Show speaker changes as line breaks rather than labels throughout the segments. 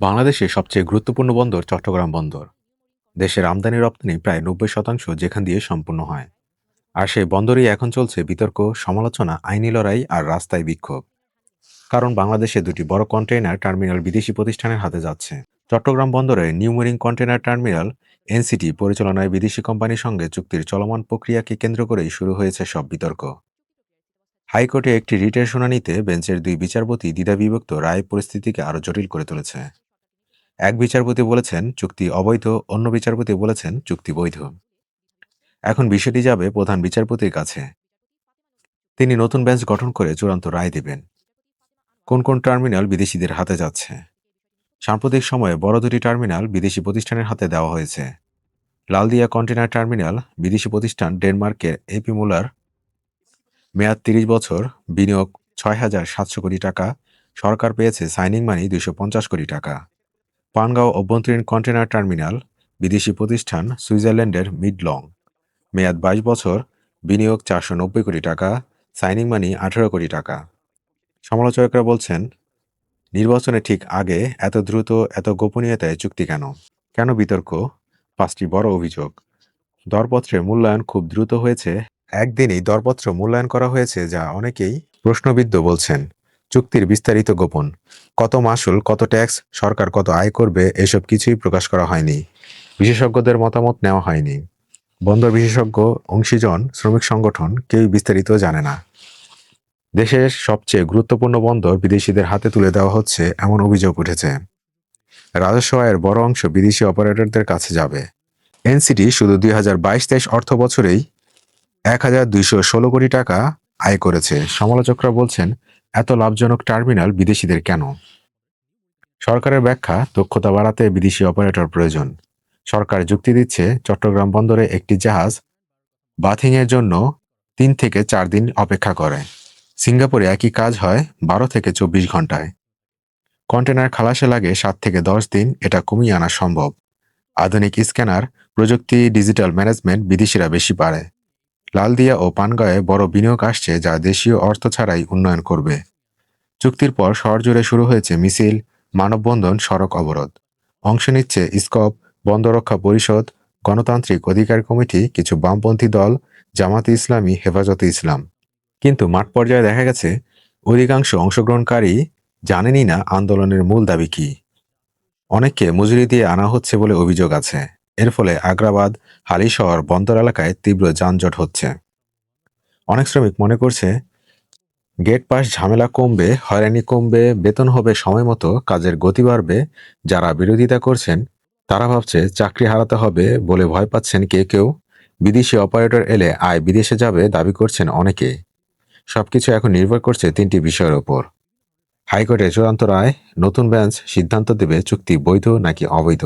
বাংলাদেশের সবচেয়ে গুরুত্বপূর্ণ বন্দর চট্টগ্রাম বন্দর। দেশের আমদানি রপ্তানি প্রায় নব্বই শতাংশ যেখান দিয়ে সম্পূর্ণ হয়। আর সেই বন্দরেই এখন চলছে বিতর্ক, সমালোচনা, আইনি লড়াই আর রাস্তায় বিক্ষোভ। কারণ বাংলাদেশে দুটি বড় কন্টেইনার টার্মিনাল বিদেশি প্রতিষ্ঠানের হাতে যাচ্ছে। চট্টগ্রাম বন্দরে নিউমেরিং কন্টেইনার টার্মিনাল, এনসিটি পরিচালনায় বিদেশি কোম্পানির সঙ্গে চুক্তির চলমান প্রক্রিয়াকে কেন্দ্র করেই শুরু হয়েছে সব বিতর্ক। হাইকোর্টে একটি রিটের শুনানিতে বেঞ্চের দুই বিচারপতি দ্বিধাবিভক্ত রায় পরিস্থিতিকে আরও জটিল করে তুলেছে। এক বিচারপতি বলেছেন, চুক্তি অবৈধ, অন্য বিচারপতি বলেছেন, চুক্তি বৈধ। এখন বিষয়টি যাবে প্রধান বিচারপতির কাছে। তিনি নতুন বেঞ্চ গঠন করে চূড়ান্ত রায় দেবেন। কোন কোন টার্মিনাল বিদেশিদের হাতে যাচ্ছে? সাম্প্রতিক সময়ে বড় দুটি টার্মিনাল বিদেশি প্রতিষ্ঠানের হাতে দেওয়া হয়েছে। লালদিয়া কন্টেনার টার্মিনাল, বিদেশি প্রতিষ্ঠান ডেনমার্কের এপি মুলার, মেয়াদ তিরিশ বছর, বিনিয়োগ ছয় হাজার সাতশো কোটি টাকা, সরকার পেয়েছে সাইনিং মানি দুশো পঞ্চাশ কোটি টাকা। পানগাঁও অভ্যন্তরীণ কন্টেনার টার্মিনাল, বিদেশি প্রতিষ্ঠান সুইজারল্যান্ডের মিডলং। মেয়াদ বাইশ বছর, বিনিয়োগ চারশো নব্বই কোটি টাকা, সাইনিং মানি আঠেরো কোটি টাকা। সমালোচকরা বলছেন নির্বাচনের ঠিক আগে এত দ্রুত, এত গোপনীয়তায় চুক্তি কেন? কেন বিতর্ক? পাঁচটি বড় অভিযোগ। দরপত্রের মূল্যায়ন খুব দ্রুত হয়েছে। একদিনেই দরপত্র মূল্যায়ন করা হয়েছে যা অনেকেই প্রশ্নবিদ্ধ বলছেন। চুক্তির বিস্তারিত গোপন। কত মাসুল, কত ট্যাক্স, সরকার কত আয় করবে, এসব কিছুই প্রকাশ করা হয়নি। বিশেষজ্ঞদের মতামত নেওয়া হয়নি। বন্দর বিশেষজ্ঞ, অংশীজন, শ্রমিক সংগঠন কেউই বিস্তারিত জানে না। দেশের সবচেয়ে গুরুত্বপূর্ণ বন্দর বিদেশিদের হাতে তুলে দেওয়া হচ্ছে এমন অভিযোগ উঠেছে। রাজস্ব আয়ের বড় অংশ বিদেশি অপারেটরদের কাছে যাবে। এনসিটি শুধু দুই হাজার বাইশ তেইশ অর্থ বছরেই এক হাজার দুইশো ষোলো কোটি টাকা আয় করেছে। সমালোচকরা বলছেন এত লাভজনক টার্মিনাল বিদেশিদের কেন? সরকারের ব্যাখ্যা, দক্ষতা বাড়াতে বিদেশি অপারেটর প্রয়োজন। সরকার যুক্তি দিচ্ছে, চট্টগ্রাম বন্দরে একটি জাহাজ বাথিংয়ের জন্য তিন থেকে চার দিন অপেক্ষা করে। সিঙ্গাপুরে একই কাজ হয় বারো থেকে চব্বিশ ঘন্টায়। কন্টেনার খালাসে লাগে সাত থেকে দশ দিন, এটা কমিয়ে আনা সম্ভব। আধুনিক স্ক্যানার প্রযুক্তি, ডিজিটাল ম্যানেজমেন্ট বিদেশিরা বেশি পারে। লালদিয়া ও পানগাঁয়ে বড় বিনিয়োগ আসছে যা দেশীয় অর্থ ছাড়াই উন্নয়ন করবে। চুক্তির পর শহর জুড়ে শুরু হয়েছে মিছিল, মানববন্ধন, সড়ক অবরোধ। অংশ নিচ্ছে স্কপ বন্দরক্ষা পরিষদ, গণতান্ত্রিক অধিকার কমিটি, কিছু বামপন্থী দল, জামাতে ইসলামী, হেফাজতে ইসলাম। কিন্তু মাঠ পর্যায়ে দেখা গেছে, অধিকাংশ অংশগ্রহণকারী জানেনই না আন্দোলনের মূল দাবি কি। অনেককে মজুরি দিয়ে আনা হচ্ছে বলে অভিযোগ আছে। এর ফলে আগ্রাবাদ, হালিশহর বন্দর এলাকায় তীব্র যানজট হচ্ছে। অনেক শ্রমিক মনে করছে, গেট পাস ঝামেলা কমবে, হয়রানি কমবে, বেতন হবে সময় মতো, কাজের গতি বাড়বে। যারা বিরোধিতা করছেন, তারা ভাবছে চাকরি হারাতে হবে বলে ভয় পাচ্ছেন কে কেউ। বিদেশি অপারেটর এলে আয় বিদেশে যাবে দাবি করছেন অনেকে। সবকিছু এখন নির্ভর করছে তিনটি বিষয়ের ওপর। হাইকোর্টের চূড়ান্ত রায়, নতুন বেঞ্চ সিদ্ধান্ত দেবে চুক্তি বৈধ নাকি অবৈধ?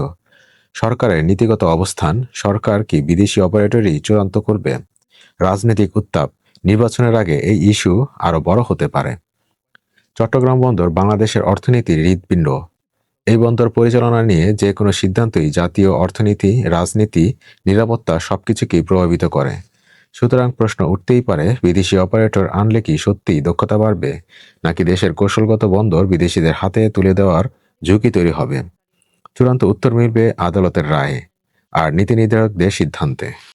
সরকারের নীতিগত অবস্থান, সরকার কি বিদেশি অপারেটরই চূড়ান্ত করবে? রাজনৈতিক উত্তাপ, নির্বাচনের আগে এই ইস্যু আরও বড় হতে পারে। চট্টগ্রাম বন্দর বাংলাদেশের অর্থনীতির হৃদপিণ্ড এই বন্দর পরিচালনা নিয়ে যে কোনো সিদ্ধান্তই জাতীয় অর্থনীতি, রাজনীতি, নিরাপত্তা সবকিছুকেই প্রভাবিত করে। সুতরাং প্রশ্ন উঠতেই পারে, বিদেশি অপারেটর আনলে কি সত্যিই দক্ষতা বাড়বে? নাকি দেশের কৌশলগত বন্দর বিদেশিদের হাতে তুলে দেওয়ার ঝুঁকি তৈরি হবে? চূড়ান্ত উত্তর মিলবে আদালতের রায়ে। আর নীতি নির্ধারকদের সিদ্ধান্তে।